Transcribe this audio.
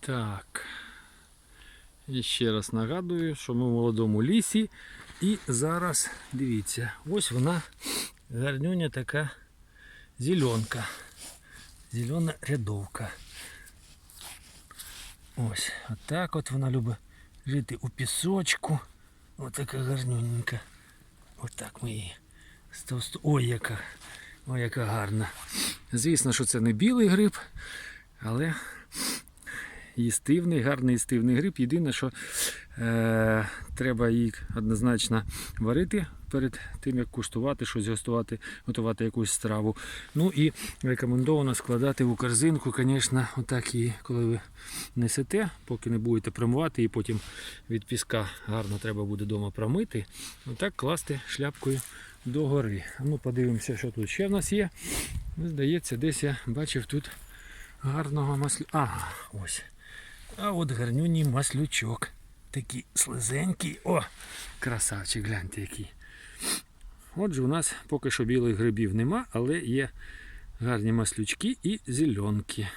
Так. І ще раз нагадую, що ми в молодому лісі. І зараз, дивіться, ось вона гарнюня така зеленка. Зелена рядовка. Ось, отак от вона любить жити у пісочку. Ось така гарнюненька. Отак ми її. Ой, яка, ой, яка гарна. Звісно, що це не білий гриб, але їстивний, гарний їстивний гриб. Єдине, що е, треба її однозначно варити перед тим, як куштувати щось, готувати, готувати якусь страву. Ну і рекомендовано складати у корзинку, звісно, отак її, коли ви несете, поки не будете промивати, і потім від піска гарно треба буде вдома промити. Отак класти шляпкою догори. Ну, подивимося, що тут ще в нас є. Здається, десь я бачив тут гарного маслю. Ага, ось. А от гарнюній маслючок. Такий слизенький. О, красавчик, гляньте який. Отже, у нас поки що білих грибів нема, але є гарні маслючки і зеленки.